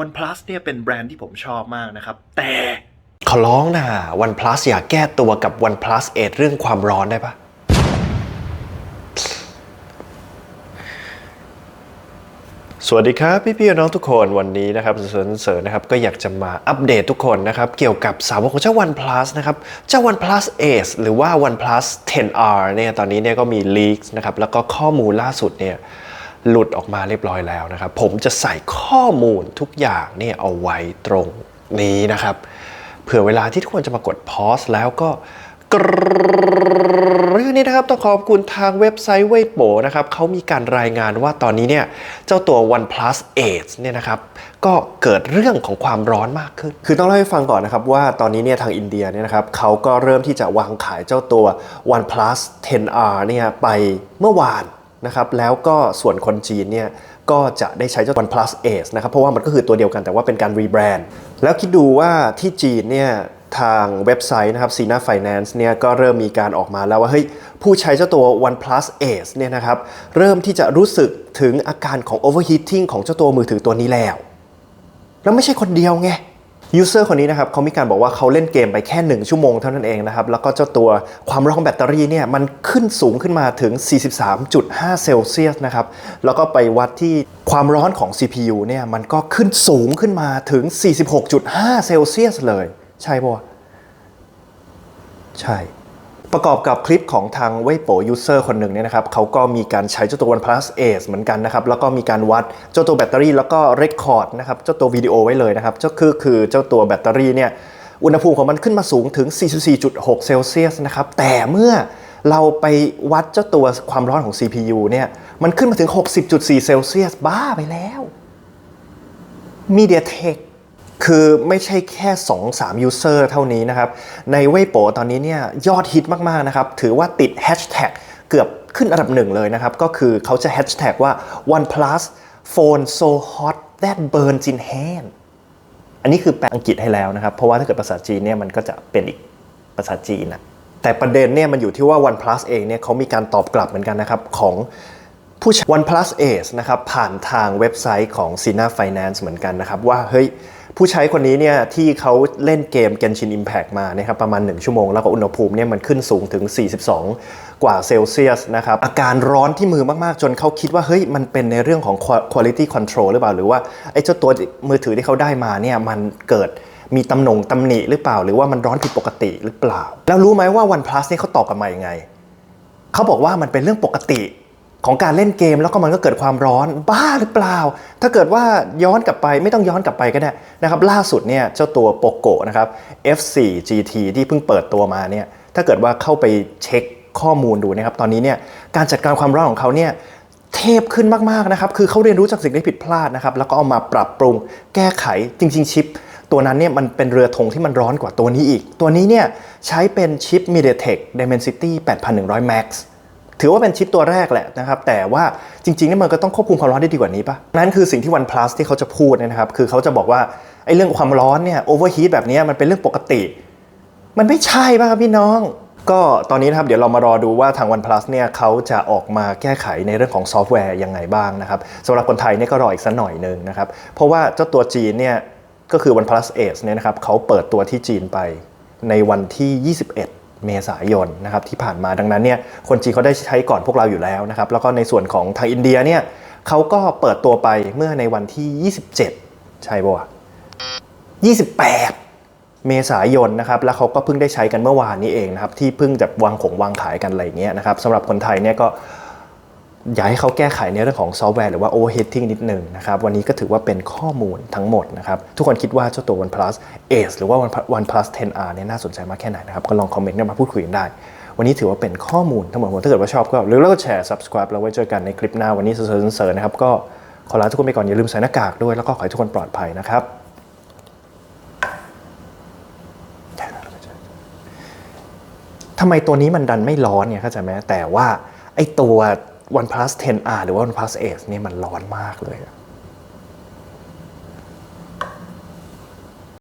OnePlus เนี่ยเป็นแบรนด์ที่ผมชอบมากนะครับ แต่ขอร้องนะ OnePlus อย่าแก้ตัวกับ OnePlus 8เรื่องความร้อนได้ปะสวัสดีครับ พี่ๆน้องทุกคนวันนี้นะครับเสริญเสริญนะครับก็อยากจะมาอัปเดตทุกคนนะครับ เกี่ยวกับสาวกของเจ้า OnePlus นะครับ เจ้า OnePlus Ace หรือว่า OnePlus 10R เนี่ยตอนนี้เนี่ยก็มี leaks นะครับแล้วก็ข้อมูลล่าสุดเนี่ย หลุดออกมาเรียบร้อยแล้วนะครับ ผมจะใส่ข้อมูลทุกอย่างเนี่ยเอาไว้ตรงนี้นะครับ เผื่อเวลาที่ทุกคนจะมากดพอสแล้วก็กรดนี่นะครับต้องขอบคุณทางเว็บไซต์เว่ยโปนะครับเขามีการรายงานว่าตอนนี้เนี่ยเจ้าตัว OnePlus 8เนี่ยนะครับก็เกิดเรื่องของความร้อนมากขึ้น คือต้องเล่าให้ฟังก่อนนะครับว่าตอนนี้เนี่ยทางอินเดียเนี่ยนะครับเขาก็เริ่มที่จะวางขายเจ้าตัว OnePlus 10R เนี่ยไปเมื่อวาน นะครับแล้วก็ส่วนคนจีนเนี่ยก็จะได้ใช้เจ้า OnePlus Ace นะครับเพราะว่ามันก็คือตัวเดียวกันแต่ว่าเป็นการรีแบรนด์แล้วคิดดูว่าที่จีนเนี่ยทางเว็บไซต์นะครับ Sina Finance เนี่ยก็เริ่มมีการออกมาแล้วว่าเฮ้ยผู้ใช้เจ้าตัว OnePlus Ace เนี่ยนะครับเริ่มที่จะรู้สึกถึงอาการของ overheating ของเจ้าตัวมือถือตัวนี้แล้ว แล้วไม่ใช่คนเดียวไง ยูเซอร์คนนี้นะครับเขามีการบอกว่าเขาเล่นเกมไปแค่ 1 ชั่วโมงเท่านั้นเองนะครับ แล้วก็เจ้าตัวความร้อนของแบตเตอรี่เนี่ยมันขึ้นสูงขึ้นมาถึง 43.5 เซลเซียสนะครับ แล้วก็ไปวัดที่ความร้อนของ CPU เนี่ยมันก็ขึ้นสูงขึ้นมาถึง 46.5 เซลเซียสเลย ใช่ปะวะใช่ ประกอบกับคลิปของทางเว่ยโปยูเซอร์คนหนึ่งเนี่ยนะครับเขาก็มีการใช้เจ้าตัว OnePlus Ace เหมือนกันนะครับ แล้วก็มีการวัดเจ้าตัวแบตเตอรี่แล้วก็เรคคอร์ดนะครับเจ้าตัววิดีโอไว้เลยนะครับเจ้าคือคือเจ้าตัวแบตเตอรี่เนี่ยอุณหภูมิของมันขึ้นมาสูงถึง 44.6 เซลเซียสนะครับ แต่เมื่อเราไปวัดเจ้าตัวความร้อนของ CPU เนี่ย มันขึ้นมาถึง 60.4 เซลเซียส บ้าไปแล้ว MediaTek คือไม่ใช่แค่ 2-3 user เท่านี้นะครับ ในเว่ยโปตอนนี้เนี่ยยอดฮิตมาก ๆ นะครับ ถือว่าติด hashtag เกือบขึ้นอันดับหนึ่งเลยนะครับ ก็คือเขาจะ hashtag ว่า OnePlus phone so hot that burns in hand อันนี้คือแปลอังกฤษให้แล้วนะครับ เพราะว่าถ้าเกิดภาษาจีนเนี่ยมันก็จะเป็นอีกภาษาจีนนะแต่ประเด็นเนี่ยมันอยู่ที่ว่า OnePlus เองเนี่ยเขามีการตอบกลับเหมือนกันนะครับ ของผู้ใช้ OnePlus Ace นะครับ ผ่านทางเว็บไซต์ของ Sina Finance เหมือนกันนะครับ ว่าเฮ้ย ผู้ใช้คนนี้เนี่ยที่เขาเล่นเกม Genshin Impact มานะครับประมาณ 1 ชั่วโมง แล้วก็อุณหภูมิเนี่ยมันขึ้นสูงถึง 42 กว่าเซลเซียสนะครับอาการร้อนที่มือมากๆ จนเขาคิดว่า เฮ้ย มันเป็นในเรื่องของ quality control หรือเปล่า หรือว่าไอ้เจ้าตัวมือถือที่เขาได้มาเนี่ยมันเกิดมีตำหนงตำหนิหรือเปล่า หรือว่ามันร้อนผิดปกติหรือเปล่า แล้วรู้ไหมว่า OnePlus เนี่ยเขาตอบกลับมายังไงเขาบอกว่ามันเป็นเรื่องปกติ ของการเล่นเกมแล้วก็มันก็เกิดความร้อนบ้าหรือเปล่า ถ้าเกิดว่าย้อนกลับไปไม่ต้องย้อนกลับไปก็ได้นะครับล่าสุดเนี่ยเจ้าตัวโปโกนะครับ F4 GT ที่เพิ่งเปิดตัวมาเนี่ยถ้าเกิดว่าเข้าไปเช็คข้อมูลดูนะครับตอนนี้เนี่ยการจัดการความร้อนของเขาเนี่ยเทพขึ้นมากๆนะครับคือเขาเรียนรู้จากสิ่งที่ผิดพลาดนะครับแล้วก็เอามาปรับปรุงแก้ไขจริง ๆ ชิป ตัวนั้นเนี่ยมันเป็นเรือธงที่มันร้อนกว่าตัวนี้อีก ตัวนี้เนี่ยใช้เป็นชิป MediaTek Dimensity 8100 Max ถือว่าเป็นชิปตัวแรกแหละนะครับ แต่ว่าจริงๆเนี่ยมันก็ต้องควบคุมความร้อนได้ดีกว่านี้ปะนั่นคือสิ่งที่ OnePlus ที่เขาจะพูดนะครับ คือเขาจะบอกว่าไอ้เรื่องความร้อนเนี่ย overheat แบบนี้มันเป็นเรื่องปกติ มันไม่ใช่ป่ะครับพี่น้องก็ตอนนี้นะครับเดี๋ยวเรามารอดูว่าทาง OnePlus เนี่ยเขาจะออกมาแก้ไขในเรื่องของซอฟต์แวร์ยังไงบ้างนะครับสำหรับคนไทยเนี่ยก็รออีกสักหน่อยหนึ่งนะครับ เพราะว่าเจ้าตัวจีนเนี่ยก็คือ OnePlus Ace เนี่ยนะครับเขาเปิดตัวที่จีนไปในวันที่ 21 เมษายนนะครับที่ผ่านมาดังนั้นเนี่ยคนจีนเขาได้ใช้ก่อนพวกเราอยู่แล้วนะครับแล้วก็ในส่วนของทางอินเดียเนี่ยเขาก็เปิดตัวไปเมื่อในวันที่ 27 ใช่ป่ะ28 เมษายนนะครับแล้วเขาก็เพิ่งได้ใช้กันเมื่อวานนี้เองนะครับที่เพิ่งจะวางของวางขายกันอะไรเงี้ยนะครับสำหรับคนไทยเนี่ยก็ อยากให้เขาแก้ไขในเรื่องของซอฟต์แวร์หรือว่า overheating นิดนึงนะครับ วันนี้ก็ถือว่าเป็นข้อมูลทั้งหมดนะครับ ทุกคนคิดว่าเจ้าตัว OnePlus Ace หรือว่า OnePlus 10R เนี่ยน่าสนใจมากแค่ไหนนะครับ ก็ลองคอมเมนต์กันมาพูดคุยกันได้ วันนี้ถือว่าเป็นข้อมูลทั้งหมดถ้าเกิดว่าชอบก็หรือแล้วก็แชร์ subscribe แล้วไว้เจอกันในคลิปหน้าวันนี้เสริญๆนะครับก็ขอลาทุกคนไปก่อนอย่าลืมใส่หน้ากากด้วยแล้วก็ขอให้ทุกคนปลอดภัยนะครับทำไมตัวนี้มันดันไม่ร้อนเนี่ยเข้าใจไหมแต่ว่าไอ้ตัว OnePlus 10R หรือว่า OnePlus Ace เนี่ยมันร้อนมากเลยอะ